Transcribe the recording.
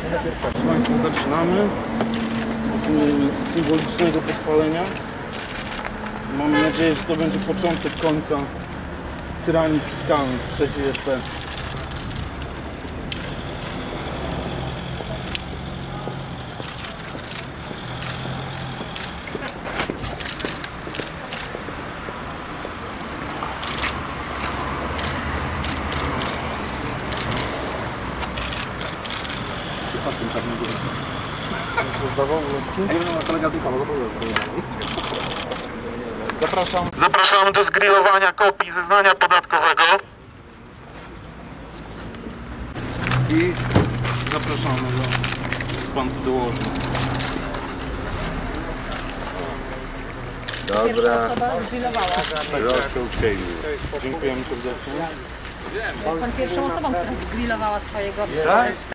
Proszę Państwa, zaczynamy od y, symbolicznego podpalenia. Mamy nadzieję, że to będzie początek końca tyranii fiskalnej w trzeciej RP. Zapraszam. Zapraszamy do zgrillowania kopii zeznania podatkowego. I zapraszamy do... Pan tu dołożył. Dobra, Osoba zgrillowała. proszę uprzejmie. Dziękujemy serdecznie. Jest pan pierwszą osobą, która zgrillowała swojego